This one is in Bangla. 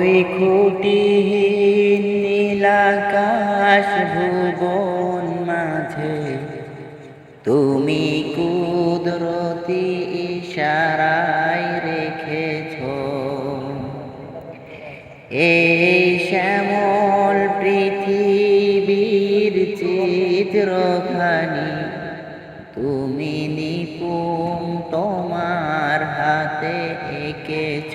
ওই খুঁটিহীন নীলাকাশ ভুবন মাঝে। তুমি কুদরতি ইশারায় রেখেছ। এই শ্যামল পৃথিবীর চিত্রখানি তুমি নিপুণ তোমার হাতে এঁকেছ।